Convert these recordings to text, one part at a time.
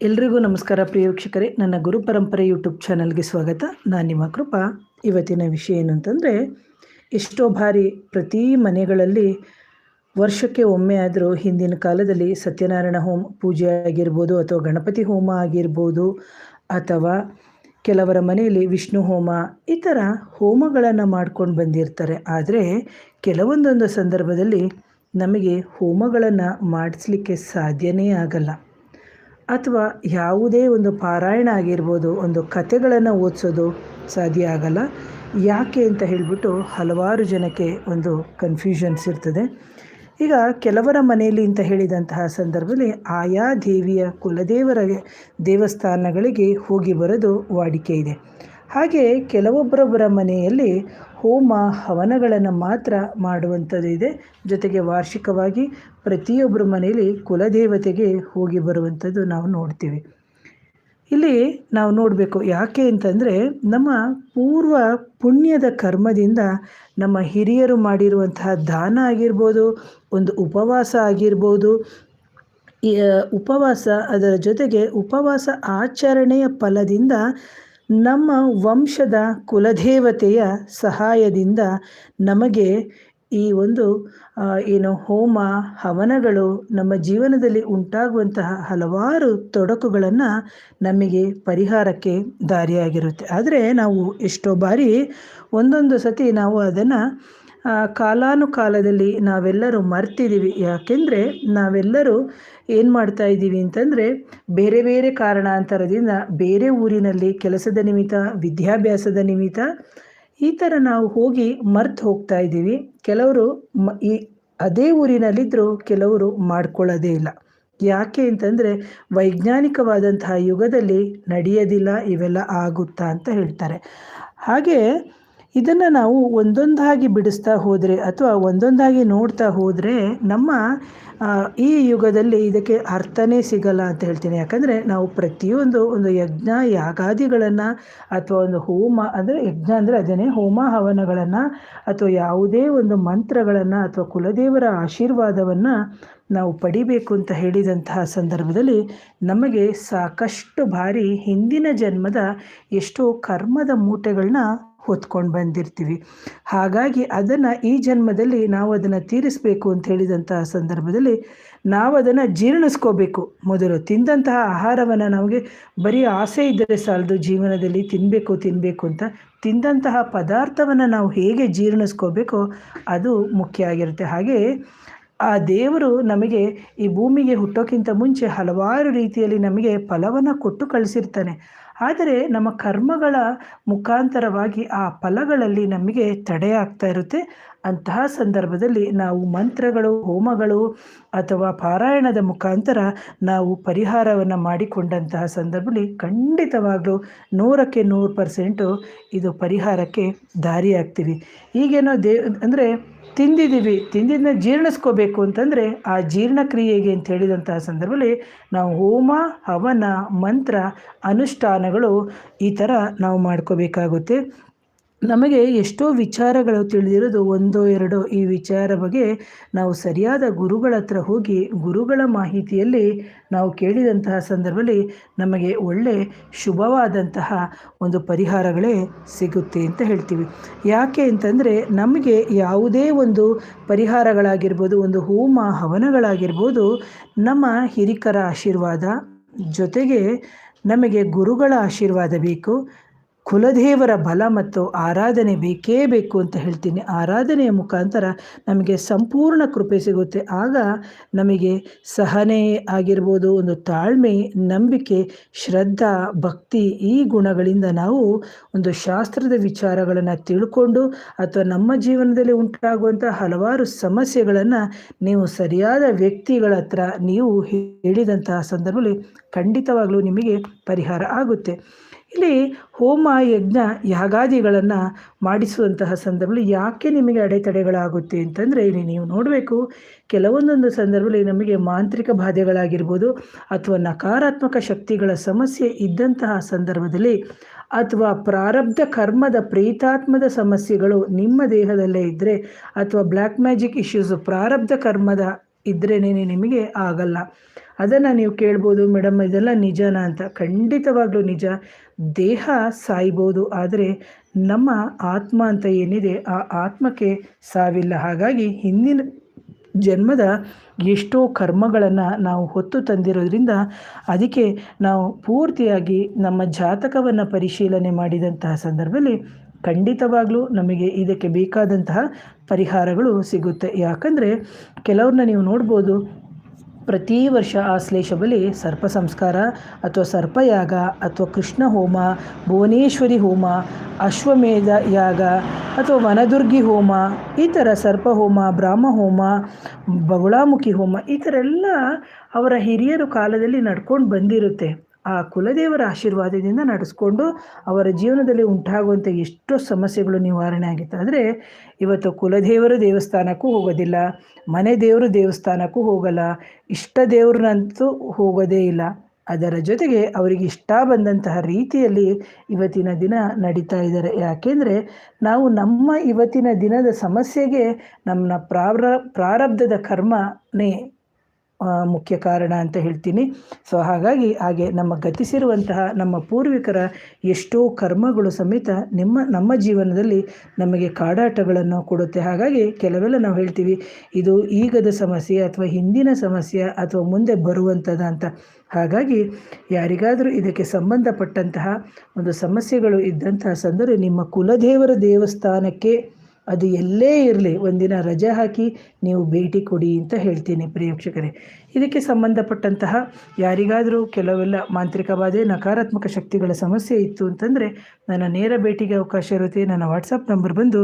ಎಲ್ರಿಗೂ ನಮಸ್ಕಾರ ಪ್ರಿಯ ವೀಕ್ಷಕರೇ. ನನ್ನ ಗುರು ಪರಂಪರೆ ಯೂಟ್ಯೂಬ್ ಚಾನಲ್ಗೆ ಸ್ವಾಗತ. ನಾನು ನಿಮ್ಮ ಕೃಪಾ. ಇವತ್ತಿನ ವಿಷಯ ಏನು ಅಂತಂದರೆ, ಎಷ್ಟೋ ಬಾರಿ ಪ್ರತಿ ಮನೆಗಳಲ್ಲಿ ವರ್ಷಕ್ಕೆ ಒಮ್ಮೆ ಆದರೂ ಹಿಂದಿನ ಕಾಲದಲ್ಲಿ ಸತ್ಯನಾರಾಯಣ ಹೋಮ ಪೂಜೆ ಆಗಿರ್ಬೋದು ಅಥವಾ ಗಣಪತಿ ಹೋಮ ಆಗಿರ್ಬೋದು ಅಥವಾ ಕೆಲವರ ಮನೆಯಲ್ಲಿ ವಿಷ್ಣು ಹೋಮ, ಈ ಥರ ಹೋಮಗಳನ್ನು ಮಾಡ್ಕೊಂಡು ಬಂದಿರ್ತಾರೆ. ಆದರೆ ಕೆಲವೊಂದೊಂದು ಸಂದರ್ಭದಲ್ಲಿ ನಮಗೆ ಹೋಮಗಳನ್ನು ಮಾಡಿಸ್ಲಿಕ್ಕೆ ಸಾಧ್ಯನೇ ಆಗಲ್ಲ. ಅಥವಾ ಯಾವುದೇ ಒಂದು ಪಾರಾಯಣ ಆಗಿರ್ಬೋದು, ಒಂದು ಕಥೆಗಳನ್ನು ಓದಿಸೋದು ಸಾಧ್ಯ ಆಗಲ್ಲ. ಯಾಕೆ ಅಂತ ಹೇಳಿಬಿಟ್ಟು ಹಲವಾರು ಜನಕ್ಕೆ ಒಂದು ಕನ್ಫ್ಯೂಷನ್ಸ್ ಇರ್ತದೆ. ಈಗ ಕೆಲವರ ಮನೆಯಲ್ಲಿ ಅಂತ ಹೇಳಿದಂತಹ ಸಂದರ್ಭದಲ್ಲಿ ಆಯಾ ದೇವಿಯ ಕುಲದೇವರ ದೇವಸ್ಥಾನಗಳಿಗೆ ಹೋಗಿ ಬರೋದು ವಾಡಿಕೆ ಇದೆ. ಹಾಗೆ ಕೆಲವೊಬ್ಬರೊಬ್ಬರ ಮನೆಯಲ್ಲಿ ಹೋಮ ಹವನಗಳನ್ನು ಮಾತ್ರ ಮಾಡುವಂಥದ್ದು ಇದೆ ಜೊತೆಗೆ ವಾರ್ಷಿಕವಾಗಿ ಪ್ರತಿಯೊಬ್ಬರ ಮನೆಯಲ್ಲಿ ಕುಲದೇವತೆಗೆ ಹೋಗಿ ಬರುವಂಥದ್ದು ನಾವು ನೋಡ್ತೀವಿ. ಇಲ್ಲಿ ನಾವು ನೋಡಬೇಕು ಯಾಕೆ ಅಂತಂದರೆ ನಮ್ಮ ಪೂರ್ವ ಪುಣ್ಯದ ಕರ್ಮದಿಂದ ನಮ್ಮ ಹಿರಿಯರು ಮಾಡಿರುವಂತಹ ದಾನ ಆಗಿರ್ಬೋದು, ಒಂದು ಉಪವಾಸ ಆಗಿರ್ಬೋದು ಉಪವಾಸ ಅದರ ಜೊತೆಗೆ ಉಪವಾಸ ಆಚರಣೆಯ ಫಲದಿಂದ ನಮ್ಮ ವಂಶದ ಕುಲದೇವತೆಯ ಸಹಾಯದಿಂದ ನಮಗೆ ಈ ಒಂದು ಏನು ಹೋಮ, ಹವನಗಳು ನಮ್ಮ ಜೀವನದಲ್ಲಿ ಉಂಟಾಗುವಂತಹ ಹಲವಾರು ತೊಡಕುಗಳನ್ನು ನಮಗೆ ಪರಿಹಾರಕ್ಕೆ ದಾರಿಯಾಗಿರುತ್ತೆ. ಆದರೆ ನಾವು ಎಷ್ಟೋ ಬಾರಿ ಒಂದೊಂದು ಸತಿ ನಾವು ಅದನ್ನು ಕಾಲಾನುಕಾಲದಲ್ಲಿ ನಾವೆಲ್ಲರೂ ಮರ್ತಿದ್ದೀವಿ. ಯಾಕೆಂದರೆ ನಾವೆಲ್ಲರೂ ಏನು ಮಾಡ್ತಾ ಇದ್ದೀವಿ ಅಂತಂದರೆ ಬೇರೆ ಬೇರೆ ಕಾರಣಾಂತರದಿಂದ ಬೇರೆ ಊರಿನಲ್ಲಿ ಕೆಲಸದ ನಿಮಿತ್ತ, ವಿದ್ಯಾಭ್ಯಾಸದ ನಿಮಿತ್ತ ಈ ಥರ ನಾವು ಹೋಗಿ ಮರ್ತು ಹೋಗ್ತಾ ಇದ್ದೀವಿ. ಕೆಲವರು ಮ ಈ ಅದೇ ಊರಿನಲ್ಲಿದ್ದರೂ ಕೆಲವರು ಮಾಡ್ಕೊಳ್ಳೋದೇ ಇಲ್ಲ. ಯಾಕೆ ಅಂತಂದರೆ ವೈಜ್ಞಾನಿಕವಾದಂತಹ ಯುಗದಲ್ಲಿ ನಡೆಯೋದಿಲ್ಲ, ಇವೆಲ್ಲ ಆಗುತ್ತಾ ಅಂತ ಹೇಳ್ತಾರೆ. ಹಾಗೆ ಇದನ್ನು ನಾವು ಒಂದೊಂದಾಗಿ ಬಿಡಿಸ್ತಾ ಹೋದರೆ ಅಥವಾ ಒಂದೊಂದಾಗಿ ನೋಡ್ತಾ ಹೋದರೆ ನಮ್ಮ ಈ ಯುಗದಲ್ಲಿ ಇದಕ್ಕೆ ಅರ್ಥನೇ ಸಿಗಲ್ಲ ಅಂತ ಹೇಳ್ತೀನಿ. ಯಾಕಂದರೆ ನಾವು ಪ್ರತಿಯೊಂದು ಒಂದು ಯಜ್ಞ, ಯಾಗಾದಿಗಳನ್ನು ಅಥವಾ ಒಂದು ಹೋಮ, ಅಂದರೆ ಯಜ್ಞ ಅಂದರೆ ಅದೇನೇ ಹೋಮ ಹವನಗಳನ್ನು ಅಥವಾ ಯಾವುದೇ ಒಂದು ಮಂತ್ರಗಳನ್ನು ಅಥವಾ ಕುಲದೇವರ ಆಶೀರ್ವಾದವನ್ನು ನಾವು ಪಡಿಬೇಕು ಅಂತ ಹೇಳಿದಂತಹ ಸಂದರ್ಭದಲ್ಲಿ ನಮಗೆ ಸಾಕಷ್ಟು ಬಾರಿ ಹಿಂದಿನ ಜನ್ಮದ ಎಷ್ಟೋ ಕರ್ಮದ ಮೂಟೆಗಳನ್ನ ಹೊತ್ಕೊಂಡು ಬಂದಿರ್ತೀವಿ. ಹಾಗಾಗಿ ಅದನ್ನು ಈ ಜನ್ಮದಲ್ಲಿ ನಾವು ಅದನ್ನು ತೀರಿಸಬೇಕು ಅಂತ ಹೇಳಿದಂತಹ ಸಂದರ್ಭದಲ್ಲಿ ನಾವು ಅದನ್ನು ಜೀರ್ಣಿಸ್ಕೋಬೇಕು. ಮೊದಲು ತಿಂದಂತಹ ಆಹಾರವನ್ನು ನಮಗೆ ಬರೀ ಆಸೆ ಇದ್ದರೆ ಸಾಲದು, ಜೀವನದಲ್ಲಿ ತಿನ್ನಬೇಕು ತಿನ್ನಬೇಕು ಅಂತ ತಿಂದಂತಹ ಪದಾರ್ಥವನ್ನು ನಾವು ಹೇಗೆ ಜೀರ್ಣಿಸ್ಕೋಬೇಕೋ ಅದು ಮುಖ್ಯ ಆಗಿರುತ್ತೆ. ಹಾಗೆ ಆ ದೇವರು ನಮಗೆ ಈ ಭೂಮಿಗೆ ಹುಟ್ಟೋಕ್ಕಿಂತ ಮುಂಚೆ ಹಲವಾರು ರೀತಿಯಲ್ಲಿ ನಮಗೆ ಫಲವನ್ನು ಕೊಟ್ಟು ಕಳಿಸಿರ್ತಾನೆ. ಆದರೆ ನಮ್ಮ ಕರ್ಮಗಳ ಮುಖಾಂತರವಾಗಿ ಆ ಫಲಗಳಲ್ಲಿ ನಮಗೆ ತಡೆಯಾಗ್ತಾ ಇರುತ್ತೆ. ಅಂತಹ ಸಂದರ್ಭದಲ್ಲಿ ನಾವು ಮಂತ್ರಗಳು, ಹೋಮಗಳು ಅಥವಾ ಪಾರಾಯಣದ ಮುಖಾಂತರ ನಾವು ಪರಿಹಾರವನ್ನು ಮಾಡಿಕೊಂಡಂತಹ ಸಂದರ್ಭದಲ್ಲಿ ಖಂಡಿತವಾಗಲೂ ನೂರಕ್ಕೆ ನೂರು ಪರ್ಸೆಂಟು ಇದು ಪರಿಹಾರಕ್ಕೆ ದಾರಿಯಾಗ್ತೀವಿ. ಈಗೇನೋ ದೇ ಅಂದರೆ ತಿಂದಿದ್ದೀವಿ ತಿಂದಿದ್ದನ್ನ ಜೀರ್ಣಿಸ್ಕೋಬೇಕು ಅಂತಂದರೆ ಆ ಜೀರ್ಣಕ್ರಿಯೆಗೆ ಅಂತ ಹೇಳಿದಂತಹ ಸಂದರ್ಭದಲ್ಲಿ ನಾವು ಹೋಮ, ಹವನ, ಮಂತ್ರ, ಅನುಷ್ಠಾನಗಳು ಈ ಥರ ನಾವು ಮಾಡ್ಕೋಬೇಕಾಗುತ್ತೆ. ನಮಗೆ ಎಷ್ಟೋ ವಿಚಾರಗಳು ತಿಳಿದಿರೋದು ಒಂದೋ ಎರಡೋ ಈ ವಿಚಾರ ಬಗ್ಗೆ ನಾವು ಸರಿಯಾದ ಗುರುಗಳ ಹತ್ರ ಹೋಗಿ ಗುರುಗಳ ಮಾಹಿತಿಯಲ್ಲಿ ನಾವು ಕೇಳಿದಂತಹ ಸಂದರ್ಭದಲ್ಲಿ ನಮಗೆ ಒಳ್ಳೆ ಶುಭವಾದಂತಹ ಒಂದು ಪರಿಹಾರಗಳೇ ಸಿಗುತ್ತೆ ಅಂತ ಹೇಳ್ತೀವಿ. ಯಾಕೆ ಅಂತಂದರೆ ನಮಗೆ ಯಾವುದೇ ಒಂದು ಪರಿಹಾರಗಳಾಗಿರ್ಬೋದು, ಒಂದು ಹೋಮ ಹವನಗಳಾಗಿರ್ಬೋದು, ನಮ್ಮ ಹಿರಿಕರ ಆಶೀರ್ವಾದ ಜೊತೆಗೆ ನಮಗೆ ಗುರುಗಳ ಆಶೀರ್ವಾದ ಬೇಕು. ಕುಲದೇವರ ಬಲ ಮತ್ತು ಆರಾಧನೆ ಬೇಕೇ ಬೇಕು ಅಂತ ಹೇಳ್ತೀನಿ. ಆರಾಧನೆಯ ಮುಖಾಂತರ ನಮಗೆ ಸಂಪೂರ್ಣ ಕೃಪೆ ಸಿಗುತ್ತೆ. ಆಗ ನಮಗೆ ಸಹನೆ ಆಗಿರ್ಬೋದು, ಒಂದು ತಾಳ್ಮೆ, ನಂಬಿಕೆ, ಶ್ರದ್ಧಾ, ಭಕ್ತಿ ಈ ಗುಣಗಳಿಂದ ನಾವು ಒಂದು ಶಾಸ್ತ್ರದ ವಿಚಾರಗಳನ್ನು ತಿಳ್ಕೊಂಡು ಅಥವಾ ನಮ್ಮ ಜೀವನದಲ್ಲಿ ಉಂಟಾಗುವಂಥ ಹಲವಾರು ಸಮಸ್ಯೆಗಳನ್ನು ನೀವು ಸರಿಯಾದ ವ್ಯಕ್ತಿಗಳ ಹತ್ರ ನೀವು ಹೇಳಿದಂತಹ ಸಂದರ್ಭದಲ್ಲಿ ಖಂಡಿತವಾಗಲೂ ನಿಮಗೆ ಪರಿಹಾರ ಆಗುತ್ತೆ. ಇಲ್ಲಿ ಹೋಮ, ಯಜ್ಞ, ಯಾಗಾದಿಗಳನ್ನು ಮಾಡಿಸುವಂತಹ ಸಂದರ್ಭದಲ್ಲಿ ಯಾಕೆ ನಿಮಗೆ ಅಡೆತಡೆಗಳಾಗುತ್ತೆ ಅಂತಂದರೆ ಇಲ್ಲಿ ನೀವು ನೋಡಬೇಕು, ಕೆಲವೊಂದೊಂದು ಸಂದರ್ಭದಲ್ಲಿ ನಮಗೆ ಮಾಂತ್ರಿಕ ಬಾಧೆಗಳಾಗಿರ್ಬೋದು ಅಥವಾ ನಕಾರಾತ್ಮಕ ಶಕ್ತಿಗಳ ಸಮಸ್ಯೆ ಇದ್ದಂತಹ ಸಂದರ್ಭದಲ್ಲಿ ಅಥವಾ ಪ್ರಾರಬ್ಧ ಕರ್ಮದ ಪ್ರೀತಾತ್ಮದ ಸಮಸ್ಯೆಗಳು ನಿಮ್ಮ ದೇಹದಲ್ಲೇ ಇದ್ದರೆ ಅಥವಾ ಬ್ಲ್ಯಾಕ್ ಮ್ಯಾಜಿಕ್ ಇಶ್ಯೂಸು, ಪ್ರಾರಬ್ಧ ಕರ್ಮದ ಇದ್ರೇ ನಿಮಗೆ ಆಗಲ್ಲ. ಅದನ್ನು ನೀವು ಕೇಳ್ಬೋದು ಮೇಡಮ್ ಇದೆಲ್ಲ ನಿಜನಾ ಅಂತ. ಖಂಡಿತವಾಗ್ಲೂ ನಿಜ. ದೇಹ ಸಾಯ್ಬೋದು, ಆದರೆ ನಮ್ಮ ಆತ್ಮ ಅಂತ ಏನಿದೆ, ಆ ಆತ್ಮಕ್ಕೆ ಸಾವಿಲ್ಲ. ಹಾಗಾಗಿ ಹಿಂದಿನ ಜನ್ಮದ ಎಷ್ಟೋ ಕರ್ಮಗಳನ್ನು ನಾವು ಹೊತ್ತು ತಂದಿರೋದ್ರಿಂದ ಅದಕ್ಕೆ ನಾವು ಪೂರ್ತಿಯಾಗಿ ನಮ್ಮ ಜಾತಕವನ್ನು ಪರಿಶೀಲನೆ ಮಾಡಿದಂತಹ ಸಂದರ್ಭದಲ್ಲಿ ಖಂಡಿತವಾಗ್ಲೂ ನಮಗೆ ಇದಕ್ಕೆ ಬೇಕಾದಂತಹ ಪರಿಹಾರಗಳು ಸಿಗುತ್ತೆ. ಯಾಕಂದರೆ ಕೆಲವ್ರನ್ನ ನೀವು ನೋಡ್ಬೋದು, ಪ್ರತಿ ವರ್ಷ ಆಶ್ಲೇಷ ಬಲಿ ಸರ್ಪ ಸಂಸ್ಕಾರ ಅಥವಾ ಸರ್ಪಯಾಗ ಅಥವಾ ಕೃಷ್ಣ ಹೋಮ, ಭುವನೇಶ್ವರಿ ಹೋಮ, ಅಶ್ವಮೇಧ ಯಾಗ ಅಥವಾ ವನದುರ್ಗಿ ಹೋಮ, ಈ ಥರ ಸರ್ಪ ಹೋಮ, ಬ್ರಾಹ್ಮ ಹೋಮ, ಬಗುಳಾಮುಖಿ ಹೋಮ ಈ ಥರ ಎಲ್ಲ ಅವರ ಹಿರಿಯರು ಕಾಲದಲ್ಲಿ ನಡ್ಕೊಂಡು ಬಂದಿರುತ್ತೆ. ಆ ಕುಲದೇವರ ಆಶೀರ್ವಾದದಿಂದ ನಡೆಸ್ಕೊಂಡು ಅವರ ಜೀವನದಲ್ಲಿ ಉಂಟಾಗುವಂಥ ಎಷ್ಟೋ ಸಮಸ್ಯೆಗಳು ನಿವಾರಣೆ ಆಗಿತ್ತು. ಆದರೆ ಇವತ್ತು ಕುಲದೇವರು ದೇವಸ್ಥಾನಕ್ಕೂ ಹೋಗೋದಿಲ್ಲ, ಮನೆ ದೇವರು ದೇವಸ್ಥಾನಕ್ಕೂ ಹೋಗಲ್ಲ, ಇಷ್ಟ ದೇವ್ರನ್ನಂತೂ ಹೋಗೋದೇ ಇಲ್ಲ. ಅದರ ಜೊತೆಗೆ ಅವರಿಗೆ ಇಷ್ಟ ಬಂದಂತಹ ರೀತಿಯಲ್ಲಿ ಇವತ್ತಿನ ದಿನ ನಡೀತಾ ಇದ್ದಾರೆ. ಯಾಕೆಂದರೆ ನಾವು ನಮ್ಮ ಇವತ್ತಿನ ದಿನದ ಸಮಸ್ಯೆಗೆ ನಮ್ಮ ಪ್ರಾರ ಪ್ರಾರಬ್ಧದ ಕರ್ಮನೇ ಮುಖ್ಯ ಕಾರಣ ಅಂತ ಹೇಳ್ತೀನಿ. ಸೊ ಹಾಗಾಗಿ ಹಾಗೆ ನಮ್ಮ ಗತಿಸಿರುವಂತಹ ನಮ್ಮ ಪೂರ್ವಿಕರ ಎಷ್ಟೋ ಕರ್ಮಗಳು ಸಮೇತ ನಿಮ್ಮ, ನಮ್ಮ ಜೀವನದಲ್ಲಿ ನಮಗೆ ಕಾಡಾಟಗಳನ್ನು ಕೊಡುತ್ತೆ. ಹಾಗಾಗಿ ಕೆಲವೆಲ್ಲ ನಾವು ಹೇಳ್ತೀವಿ, ಇದು ಈಗದ ಸಮಸ್ಯೆ ಅಥವಾ ಹಿಂದಿನ ಸಮಸ್ಯೆ ಅಥವಾ ಮುಂದೆ ಬರುವಂಥದ್ದು ಅಂತ. ಹಾಗಾಗಿ ಯಾರಿಗಾದರೂ ಇದಕ್ಕೆ ಸಂಬಂಧಪಟ್ಟಂತಹ ಒಂದು ಸಮಸ್ಯೆಗಳು ಇದ್ದಂತಹ ಸಂದರ್ಭ ನಿಮ್ಮ ಕುಲದೇವರ ದೇವಸ್ಥಾನಕ್ಕೆ ಅದು ಎಲ್ಲೇ ಇರಲಿ, ಒಂದಿನ ರಜೆ ಹಾಕಿ ನೀವು ಭೇಟಿ ಕೊಡಿ ಅಂತ ಹೇಳ್ತೀನಿ ಪ್ರೇಕ್ಷಕರೇ ಇದಕ್ಕೆ ಸಂಬಂಧಪಟ್ಟಂತಹ ಯಾರಿಗಾದರೂ ಕೆಲವೆಲ್ಲ ಮಾಂತ್ರಿಕ ನಕಾರಾತ್ಮಕ ಶಕ್ತಿಗಳ ಸಮಸ್ಯೆ ಇತ್ತು ಅಂತಂದರೆ ನನ್ನ ನೇರ ಭೇಟಿಗೆ ಅವಕಾಶ ಇರುತ್ತೆ. ನನ್ನ ವಾಟ್ಸಪ್ ನಂಬರ್ ಬಂದು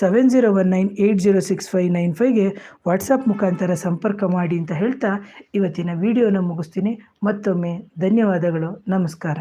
seven zero one nine eight zero six five nine ಫೈವ್ಗೆ WhatsApp ಮುಖಾಂತರ ಸಂಪರ್ಕ ಮಾಡಿ ಅಂತ ಹೇಳ್ತಾ ಇವತ್ತಿನ ವಿಡಿಯೋನ ಮುಗಿಸ್ತೀನಿ. ಮತ್ತೊಮ್ಮೆ ಧನ್ಯವಾದಗಳು. ನಮಸ್ಕಾರ.